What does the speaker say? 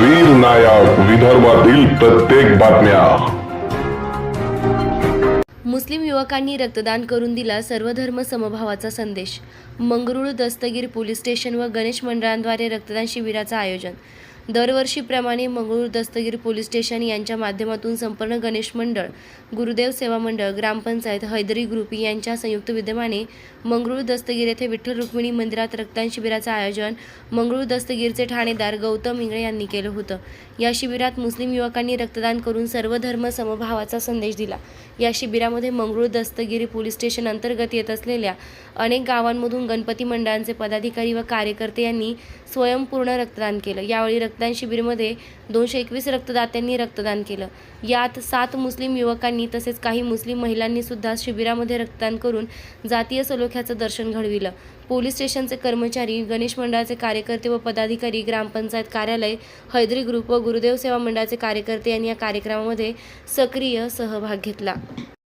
वीर नायक विदर्भातील प्रत्येक बातम्या. मुस्लिम युवकांनी रक्तदान करून दिला सर्वधर्म समभावाचा संदेश. मंगरुळ दस्तगीर पोलीस स्टेशन व गणेश मंडळांद्वारे रक्तदान शिबिराचं आयोजन. दरवर्षीप्रमाणे मंगळूर दस्तगीर पोलीस स्टेशन यांच्या माध्यमातून संपूर्ण गणेश मंडळ गुरुदेव सेवा मंडळ ग्रामपंचायत हैदरी ग्रुप यांच्या संयुक्त विद्यमाने मंगळूर दस्तगीर येथे विठ्ठल रुक्मिणी मंदिरात रक्तदान शिबिराचं आयोजन मंगळूर दस्तगीरचे ठाणेदार गौतम इंगळे यांनी केलं होतं. या शिबिरात मुस्लिम युवकांनी रक्तदान करून सर्व धर्म समभावाचा संदेश दिला. या शिबिरामध्ये मंगळूर दस्तगिरी पोलीस स्टेशन अंतर्गत येत असलेल्या अनेक गावांमधून गणपती मंडळांचे पदाधिकारी व कार्यकर्ते यांनी स्वयंपूर्ण रक्तदान केलं. यावेळी रक्त रक्तदान शिबिरमध्ये दोनशे एकवीस रक्तदात्यांनी रक्तदान केलं. यात सात मुस्लिम युवकांनी तसेच काही मुस्लिम महिलांनी सुद्धा शिबिरामध्ये रक्तदान करून जातीय सलोख्याचं दर्शन घडविलं. पोलीस स्टेशनचे कर्मचारी गणेश मंडळाचे कार्यकर्ते व पदाधिकारी ग्रामपंचायत कार्यालय हैदरी ग्रुप व गुरुदेव सेवा मंडळाचे कार्यकर्ते यांनी या कार्यक्रमामध्ये सक्रिय सहभाग घेतला.